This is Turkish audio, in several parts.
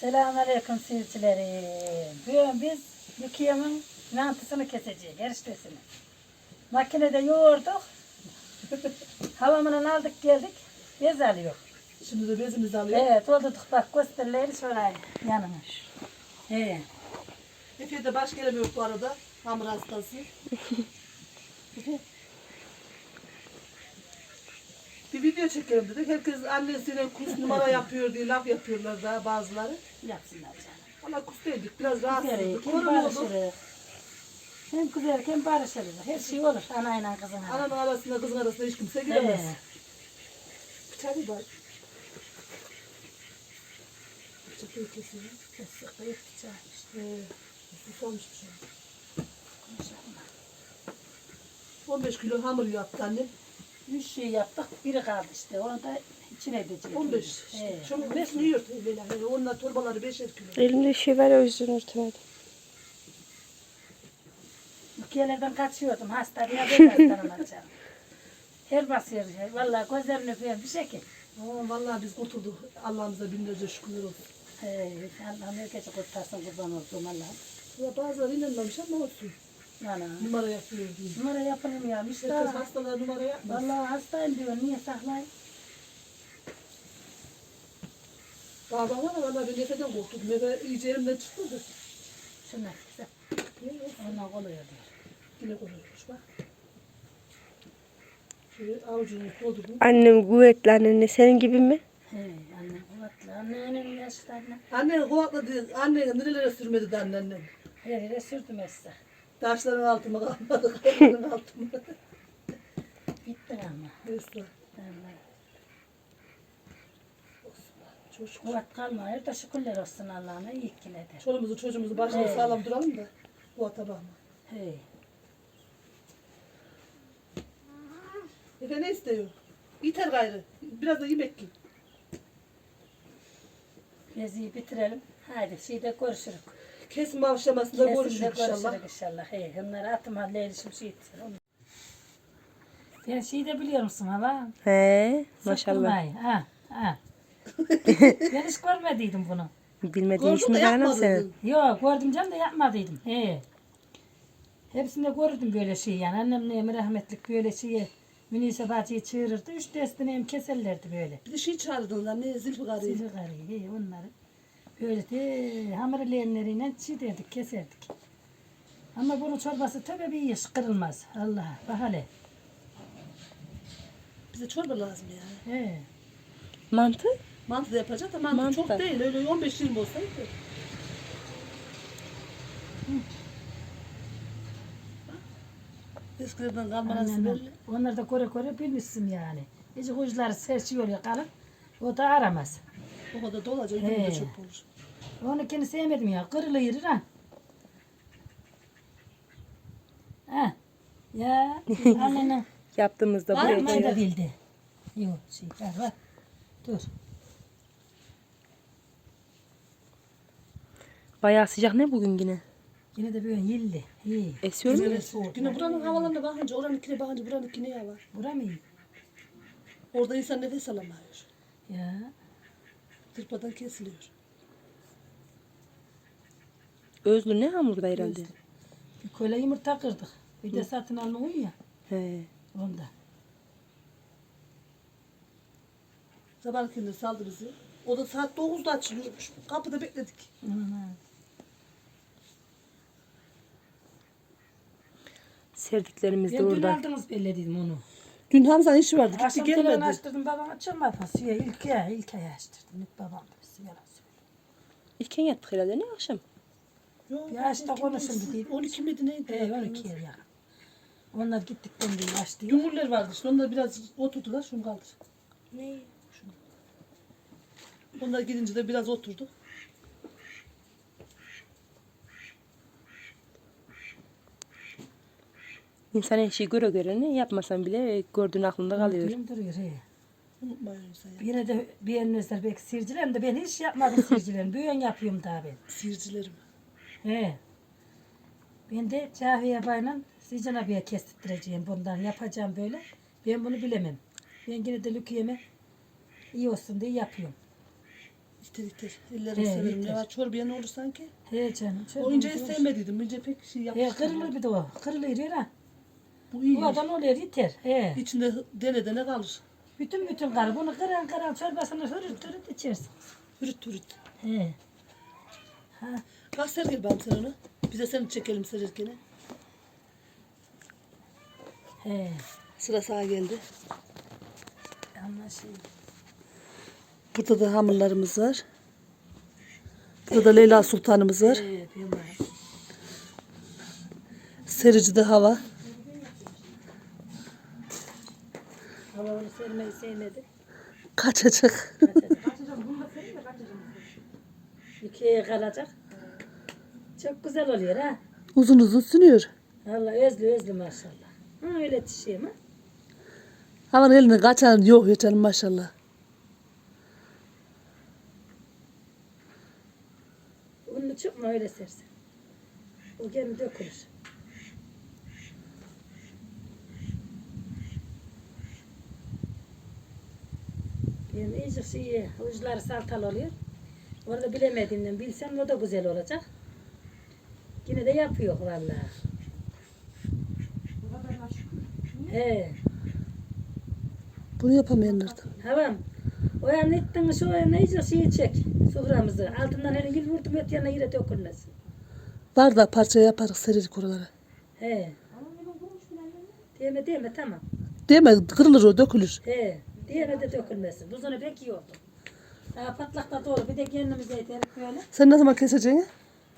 Selamünaleyküm seyircilerim. Bugün biz Lükiyem'in mantısını keseceğiz, eriştesini. Makinede yoğurduk. Havamından aldık geldik. Bez alıyor. Şimdi de bezimizi alıyor. Evet, doldurduk bak gösterileri şöyle yanına. Evet. Efe'ye de baş gelemiyor bu arada. Hamur hastası. bir video çekelim dedik. Herkes annesiyle kus numara yapıyor diye laf yapıyorlar da bazıları. Yapsınlar canım. Ama kus değildik. Biraz rahatsızdık. hem Korun oldu. barışırız. Hem barışırız. Her şey olur anayla kızın. Ananın arasında kızın arasında hiç kimse giremez. Evet. Bıçağı var. Bıçağı. Kesik, büyük bıçak işte. Susamış bir şey. 15 kilo hamur yaptı annem. Üç şey yaptık, biri kaldı işte. Onu da içine edeceğiz. 15. işte. Evet. Çok 5 mi yiyor? Yani onlar torbaları 5 kilo. Elimde şey var o yüzden örtemedim. Ülkelerden kaçıyordum hasta diye ben hastalanacağım. Her basıyor. Vallahi gözlerini öpüyorum bir şekil. Aa, vallahi biz kurtulduk. Allah'ımıza binlerce şükürler olsun. Hey, Allah'ım herkese kurtarsın kurban olsun Allah'ım. Ya bazıları inanmamış ama olsun. Ana. Numara yapıyor diye. Numara yapılır mı ya? Herkes İşte. hastalar numara yapmaz. Vallahi hastayım diyor. Niye? Daha bana da vallahi ben Efe'den korktum. Efe iyice elimden çıktı. Şunlar güzel. Ondan oluyor diyor. Yine koyuyormuş bak. Şöyle avucunu doldurdum. Annem kuvvetli anne senin gibi mi? Hey, anne kuvvetli. Annenin yaşlarına. Annen kovaladı. Annen nerelere sürmedi de anneannem. Her yere sürdüm Esra. Taşların altıma kalmadı. Kayaların altıma. Bitti ama. Neyse. Vallahi. Şükür. Kuvvet kalmıyor da şükürler olsun Allah'ına iyi ki de. Çoluğumuzu çocuğumuzu başına Evet. sağlam duralım da. Bu ata bakma. Hey. Efe ne istiyor? Yeter gayrı. Biraz da yemek yiyin. Geziyi bitirelim. Haydi şeyde görüşürük. Kesim aşamasında Kesinlikle görüşürüz inşallah. görüşürük inşallah. Hey, onları atma leylişim şey etsin. Ben şeyi de biliyor musun hala? He maşallah. Sıkılmayı, Ha, ha. ben hiç görmediydim bunu. Bilmediğin Gördün işimi de kaynam yapmadın. senin. Yok gördüm canım da yapmadıydım. He. Hepsinde gördüm böyle şey yani. Annem neyim rahmetlik böyle şeyi Münise bacıyı çığırırdı. Üç destini hem keserlerdi böyle. Bir de şey çağırdın lan ne zilfi garıyı. Sizi karıyı, he, onları. Böyle de hamur leğenleriyle çiğ derdik, keserdik. Ama bunun çorbası tabii bir iş kırılmaz. Allah bak hele. Bize çorba lazım ya. He. Mantı? Mantı da yapacak da mantı, Mantı çok değil. Öyle 15-20 olsaydı. Eskilerden kalma nasıl belli. onlar da kore kore bilmişsin yani. Hiç kuşları serçiyor ya kalın. O da aramaz. O kadar dolacak. He. He. çok olur. Onunkini sevmedim ya. Kırılır ha. Ha. Ya annenin Yaptığımızda Var buraya mı? da koyar. bildi. Yok şey var var. Dur. Bayağı sıcak ne bugün yine? Yine de böyle yildi. İyi. Esiyor mu? Soğuk. Yine buranın havalarına bakınca, oranınkine bakınca buranınkine ya var. Bura mı iyi? Orada insan nefes alamıyor. Ya. Tırpadan kesiliyor. Özlü ne hamurda herhalde? Bir köle yumurta kırdık. Bir de satın alma uyuyor ya. He. Onda. Sabahkinde saldı bizi. O da saat 9'da açılıyormuş. Kapıda bekledik. Ana. Serdiklerimiz de Ben dün orada. aldınız belli dedim onu. Dün Hamza'nın işi vardı. Gitti Akşam telefonu gelmedi. açtırdım babam açılmadı. Suya ilk ya ilk ay açtırdım. İlk babam da bizi yalan söylüyor. İlken yattık herhalde ne akşam? Yok, Ya işte konuşun bir değil. 12 miydi neydi? Ee, 12 yıl yakın. Onlar gittikten bir açtı. Yumurlar vardı işte. Onlar biraz oturdular. Şunu kaldır. Ne? Şunu. Onlar gidince de biraz oturdu. İnsan her şeyi göre göre ne yapmasan bile gördüğün aklında kalıyor. Duruyor, duruyor. He. Unutmayın ya. Yine de beğenmezler belki sircilerim de ben hiç yapmadım sircilerim. Büyüyen yapıyorum daha ben. Sihircilerim. He. Ben de Cahiye Bay'la Sican abiye kestireceğim bundan yapacağım böyle. Ben bunu bilemem. Ben yine de Lükiyeme iyi olsun diye yapıyorum. İster ister. Ellerini He, severim. Ne var çorbaya ne olur sanki? He canım. Oyuncağı sevmediydim. Önce pek şey He yapmıştım. kırılır bir de o. Kırılır ha. Bu iyi. Bu adam oluyor yeter. He. İçinde dene dene kalır. Bütün bütün kar. Bunu kıran kıran çorbasını hırırt hırırt içersin. Hürüt hürüt. He. Ha. Kalk Sergil bana sen onu. Bize seni çekelim serirken. He. Sıra sağa geldi. Anlaşıldı. Burada da hamurlarımız var. Burada da Leyla Sultanımız var. Ben var. Sericide hava. Onu sevmeyi sevmedi. Kaçacak. İkiye kalacak. Çok güzel oluyor ha. uzun uzun sünüyor. Allah özlü özlü maşallah. Ha öyle tişeyim ha. Havanın elinde kaçan yok canım maşallah. Bunu çok mu öyle sersen. O kendi dökülür. Benim iyice şey, uçları saltal oluyor. Orada bilemediğimden bilsem o da güzel olacak. Yine de yapıyor vallahi. He. Bunu yapamayanlar da. Tamam. O yana ettin şu yana iyice şeyi çek. Suframızı. Altından elin gül vurdum öte yana yine dökülmesin. Var da parça yaparız seririk oralara. He. Diyeme diyeme tamam. Mi? Kırılır o dökülür. He. Diyeme de dökülmesin. Buzunu pek iyi oldu. Daha patlak da doğru. Bir de kendimize yeterik böyle. Sen ne zaman keseceksin?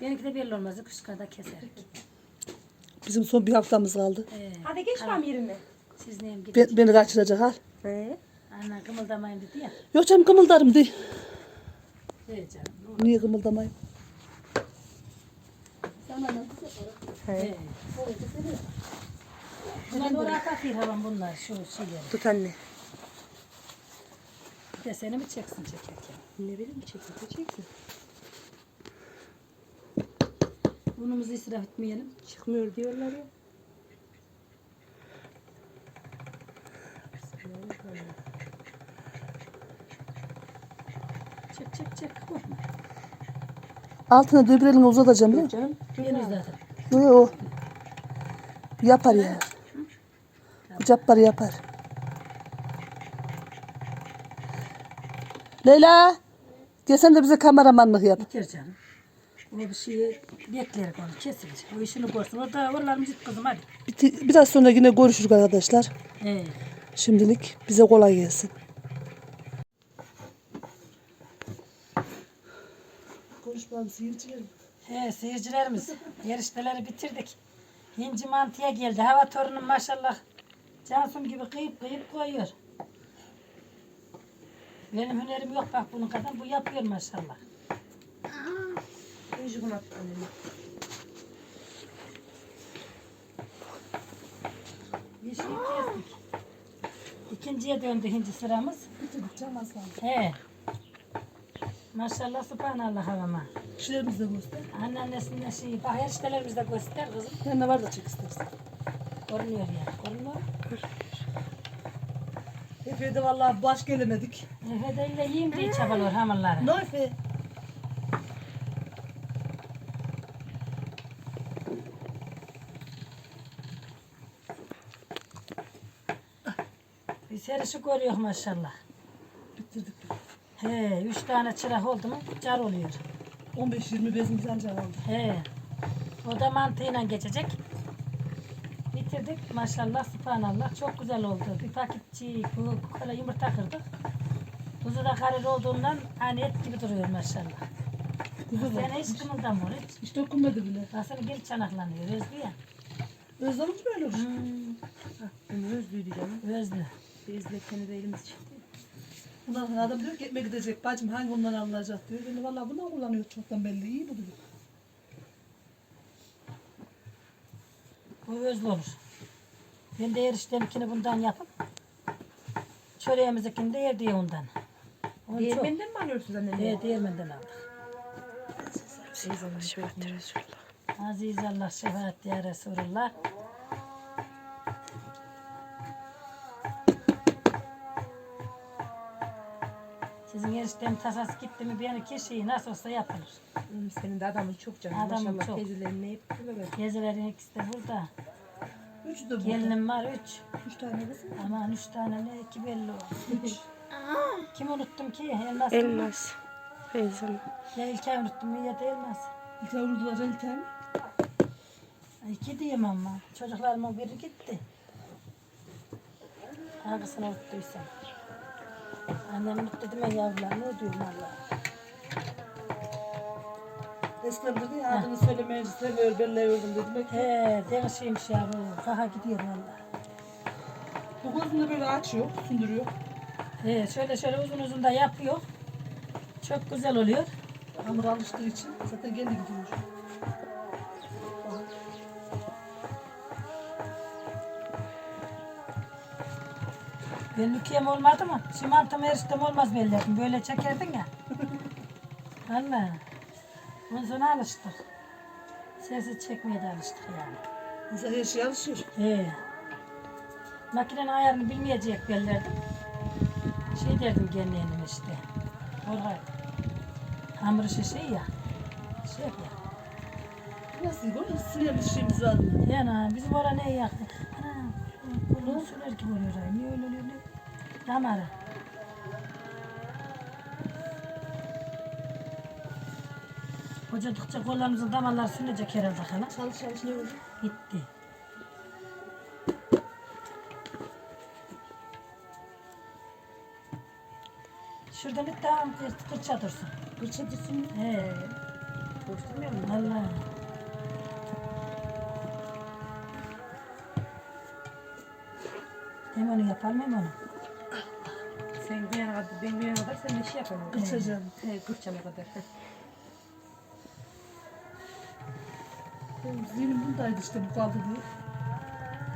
Benimki de belli olmaz. Kışkada keserik. Bizim son bir haftamız kaldı. He. Hadi geç benim yerime. Siz neyim gidin. Ben, beni kaçıracak al. He. Anne kımıldamayın dedi ya. Yok canım kımıldarım değil. He canım. Niye kımıldamayayım? He. Bunlar oraya takıyor havam bunlar şu şeyleri. Tut anne. Bir de seni mi çeksin çekerken? Ne bileyim çeksin çeksin. Unumuzu israf etmeyelim. Çıkmıyor diyorlar ya. Çek çek çek. Korkma. Altına döbürelini uzatacağım değil mi? Canım. Yeni zaten. Yok yok, o. Yapar ya. Bu cabbar yapar. Leyla. Gel sen de bize kameramanlık yap. Bitir canım. O bir şeyi bekler onu kesilir. O işini görsün. Orada oralarım git kızım hadi. Bir- Biraz sonra yine görüşürüz arkadaşlar. He. Şimdilik bize kolay gelsin. Konuşmam seyircilerim. He seyircilerimiz. Yarışmaları bitirdik. Hinci mantıya geldi. Hava torunum maşallah. Cansum gibi kıyıp kıyıp koyuyor. Benim hünerim yok bak bunun kadar. Bu yapıyor maşallah. İyice bunu tut anne. Bir şey kestik. İkinciye döndü hinci sıramız. Bitirdik aslan. He. Maşallah subhanallah havama. Kişilerimizi de göster. Anneannesinin şeyi, bak eriştelerimizi de göster kızım. Sen ne var da çek istersen. Görünüyor ya. Görünüyor. Efe'ye de vallahi baş gelemedik. İle yiyeyim diye çabalıyor hamurları. Efe? Biz maşallah. Bitirdik. He, üç tane çırak oldu mu car oluyor. 15-20 bezimiz ancak aldı. He. O da mantığıyla geçecek. Bitirdik maşallah subhanallah çok güzel oldu. Bir paket çiğ, bu kola yumurta kırdık. Kuzu da kareli olduğundan hani et gibi duruyor maşallah. Kuzu var. Sen hiç kımıldamıyor hiç. Hiç dokunmadı bile. Nasıl geri çanaklanıyor özlü ya. Özlemiş böyle olur. Hmm, Bunu özlüydü canım. özlü. Biz de elimiz çıktı. Sonra adam diyor ki ekmek gidecek bacım hangi ondan alınacak diyor. Ben de vallahi bundan kullanıyor çoktan belli iyi bu diyor. Bu özlü olur. Ben de eriştemkini bundan yapıp çöreğimizdekini de evde ondan. Değirmenden mi alıyorsunuz anne? He, değirmenden aldık. Şöyle Aziz Allah şefaat ya Resulullah. Bizim eniştem tasası gitti mi bir kişiyi nasıl olsa yapılır. Senin de adamın çok canım. Adamın Maşallah çok. teyzelerin ne yapıyor böyle. Gezilerin ikisi de burada. Üçü de burada. Gelinim var üç. Üç tane kız mı? Aman üç tane ne iki belli oldu. Kim unuttum ki? Elmas. Elmas. Beyzem. Ya İlkay unuttum ya da elmas. El tane. Ay, İki diyeyim ama. Çocuklarımın biri gitti. Hangisini unuttuysam. Annem unuttu değil mi yavrular? Ne diyorum Allah. Eskiden dedi ya adını söylemeyi seviyor, belleğiyordum dedim. He, değişiymiş ya bu. Kaha gidiyor valla. Bu gözünü böyle açıyor, sunduruyor. He, şöyle şöyle uzun uzun da yapıyor. Çok güzel oluyor. Hamur alıştığı için zaten kendi gidiyor. Ben lükiyem olmadı mı? Simantom eriştem olmaz bellerdim. Böyle çekerdin ya. Valla. Ondan sonra alıştık. Sesi çekmeye de alıştık yani. İnsan her şeye alışıyor. He. Makinenin ayarını bilmeyecek bellerdim. Şey derdim kendime işte. Orada hamur işi şey ya. Şey ya. Nasıl bu? Sinir bir şeyimiz var. Yani bizim orada ne yaktı? Ana, bunu söyler gibi oluyor. Niye öyle oluyor? Ne? Damarı. Kocadıkça kollarımızın damarları sünecek herhalde hala. Çalış çalış ne olur? Gitti. Kırça dursun. Kırça dursun. He, Koşturmuyor musun? vallahi. Hem onu yapalım hem onu. Sen yana kadar, ben yana kadar sen de şey yapamıyorsun. Kırçacağım. He, kırçana kadar. Benim Zihnim bundaydı işte bu kaldı diye.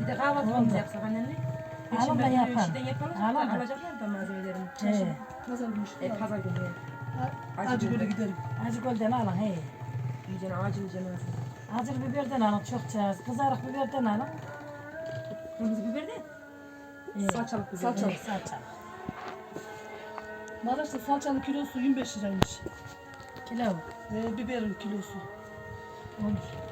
Bir de kahvaltımızı yapsak annenle. Alın da yapalım. Yapalım. Alın da. Alacaklar da malzemelerini. He. Pazarmış. E, pazar günü. Acı, acı böyle gidelim. Acı golden alın he. Yiyeceksin acil yiyeceksin ağzını. Acı biberden alın çokça. Kızarık biberden alın. Kırmızı biber de. He. Salçalık biber. Salçalık. He, salça. Maraş'ta salçanın kilosu 25 liraymış. Kilo Ee, biberin kilosu. olur.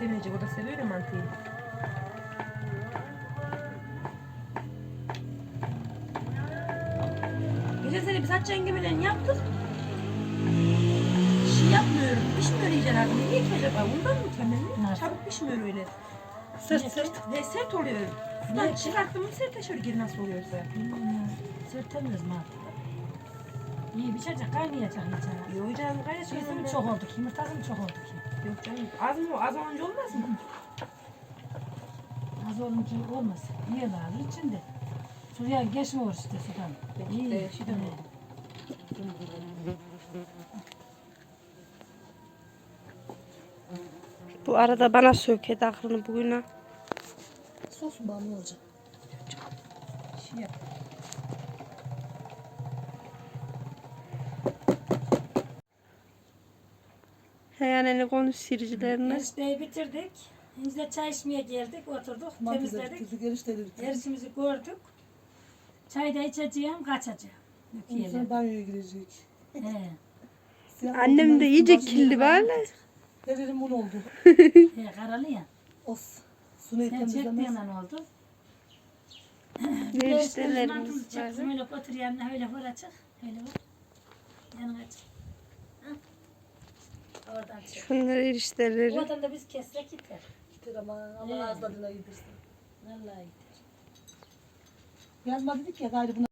Sevmeyecek. O da seviyor ya mantıyı. Geçen sene biz haç yengemiyle yaptık. Şey yapmıyorum. Pişmiyor iyice abi. Niye ki acaba? Ondan mı temelli? Çabuk pişmiyor öyle. Sert sert. Ve sert oluyor. Sudan çıkarttım mı sertleşiyor geri nasıl oluyorsa. Hmm, Sırtılmaz mı? İyi bir çocuk kaynayacak iyice. Yok canım Şeysi mi çok oldu ki? Yumurtası mı çok oldu ki? Yok canım. Az mı? Az olunca olmaz mı? Az olunca olmaz. Lazım içinde? Suya geçmiyor işte sudan. İyi. He. oldu. Bu arada bana sökedi aklını bugün ha. Sosun bağımlı olacak. Şey yap. Yani konuş siricilerine. Erişteyi bitirdik. Şimdi de çay içmeye geldik, oturduk, temizledik. bitirdik, erişteleri bitirdik. Erişimizi gördük. Çay da içeceğim, kaçacağım. Döküyelim. sonra banyoya girecek. He. Annem de iyice kirli var. Her yerim un oldu. He, karalı ya. Os. Sunu Sen temizlemez. çektiğinden oldu. Mantımızı var. çektim, öyle otur yanına, öyle vur açık. Öyle vur. Yanına açık. Oradan çek. Şunlar erişteleri. Oradan da biz kessek yeter. Gider ama He. Allah ağız tadıyla yedirsin. Vallahi yeter. Yazma dedik ya gayrı buna.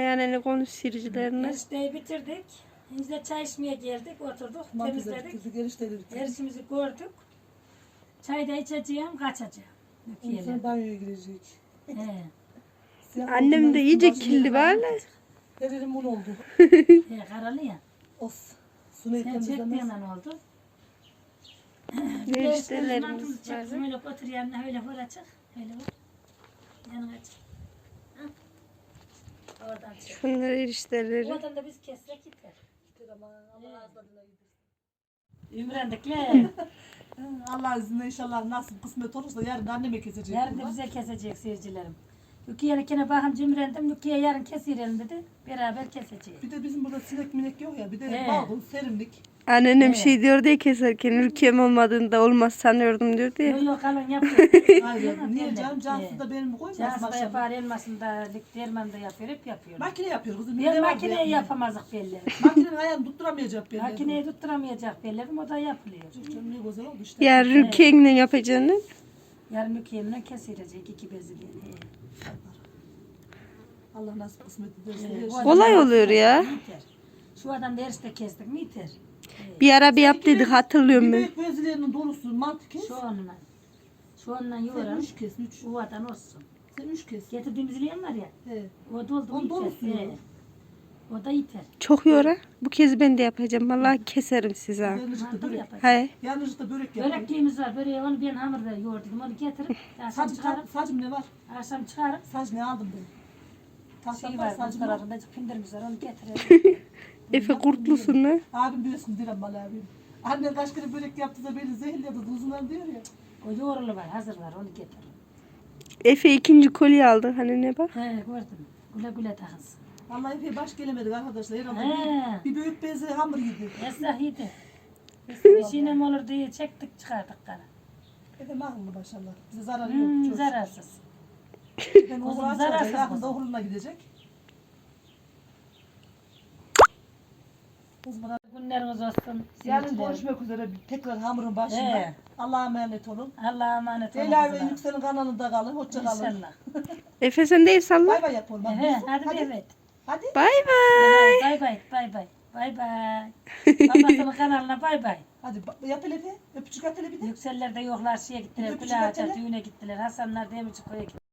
Yani konuş siricilerine. Erişteyi bitirdik. Şimdi de çay içmeye geldik, oturduk, temizledik. bitirdik, erişteleri bitirdik. Erişimizi gördük. Çay da içeceğim, kaçacağım. Ondan Döküyelim. sonra banyoya girecek. He. Siyah Annem de iyice başını kirli yıkadı. var. Her yerim un oldu. He, karalı ya. Os. Sunu Sen temizlemez. çektiğinden oldu. Eriştelerimiz Mantımızı var. çektim, öyle otur yanına, öyle vur açık. Öyle vur. Yanına açık. Hı. Oradan çek. Şunlar erişteleri. Oradan da biz kessek yeter. Gider ama Allah tadıyla yedirsin. Ümrendikler. Allah izniyle inşallah nasip kısmet olursa yarın anneme kesecek. Yarın da bize kesecek seyircilerim. Rukiye'ye kene bakın cimrendim. Rukiye yarın kesirelim dedi. Beraber keseceğiz. Bir de bizim burada sinek minek yok ya. Bir de He. balgın, serinlik. Anneannem şey diyordu ya keserken ülkem olmadığında olmaz sanıyordum diyordu ya. Yok yok yapıyor. Hayır. Niye canım? Cansı He. da benim koymaz Cansı da maşallah. yapar, elmasında, dermanda yapıyor, hep yapıyor. Makine yapıyor kızım. Makineye yapmıyor? yapamazdık bellerim. Makinenin ayağını tutturamayacak belli. Makineyi tutturamayacak bellerim, o da yapılıyor. Canım ne güzel oldu işte. Ya Rukiye'yle yapacağını. Yarın Rukiye'mle kesilecek iki bezili. Allah nasip kısmet ederse. Bu adam Kolay oluyor ya. yeter. Şu adam derste kestik mi yeter. Bir ara bir yap dedik hatırlıyorum Bir ben. büyük bezlerinin dolusu mantık kes. Şu onunla. Şu onunla Sen yoğuran. üç kes, üç. Uvadan olsun. Sen üç kes. Getirdiğimiz liyan var ya. He. O doldu mu dolusu yeter. ya. He. O da yeter. Çok yora. Bu kez ben de yapacağım. Vallahi keserim size. Yanıcıkta Mantı börek. yapacak. Hay. Yanıcıkta börek yapıyor. Börekliğimiz var. Böreği onu ben hamurda yoğurdum. Onu getirip akşam Saç, çıkarıp sacım ne var? akşam çıkarıp Saç ne aldım ben? Tahta şey var, sacım var. tarafında pindirimiz var. Onu getirelim. Efe kurtlusun ha. Abim diyorsun Diren bana abim. Annem kaç kere börek yaptıysa beni zehirledi tuzundan diyor ya. o yoğurulu var. Hazır var. Onu getir. Efe ikinci kolye aldı. Hani ne bak. He gördüm. Güle güle takılsın. Vallahi epey baş gelemedik arkadaşlar. Herhalde He. bir, bir büyük beze hamur yedi. Esra iyiydi. Bir şeyle mi olur diye çektik çıkardık kara. Efendim akıllı maşallah. Bize zararı Hmm, yok. zararsız. Ben Kuzum, açacak. zararsız Yakında kuzum. gidecek. Kız bana Günleriniz olsun. yarın seyirciler. görüşmek üzere tekrar hamurun başında. He. Allah'a emanet olun. Allah'a emanet olun. Leyla ve kızlar. Yüksel'in kanalında kalın. Hoşça kalın. İnşallah. Efe sen de el salla. Bay bay yapalım. Hadi. He, hadi, hadi. evet. Hadi. Bay bay. Bay bay, bay bay. Bay bay. Babasının kanalına bay bay. Hadi yap hele bir. Öpücük at hele bir de. Yükseller de yoklar şeye gittiler. Öpücük Kulağa düğüne gittiler. Hasanlar Demirci koya gittiler.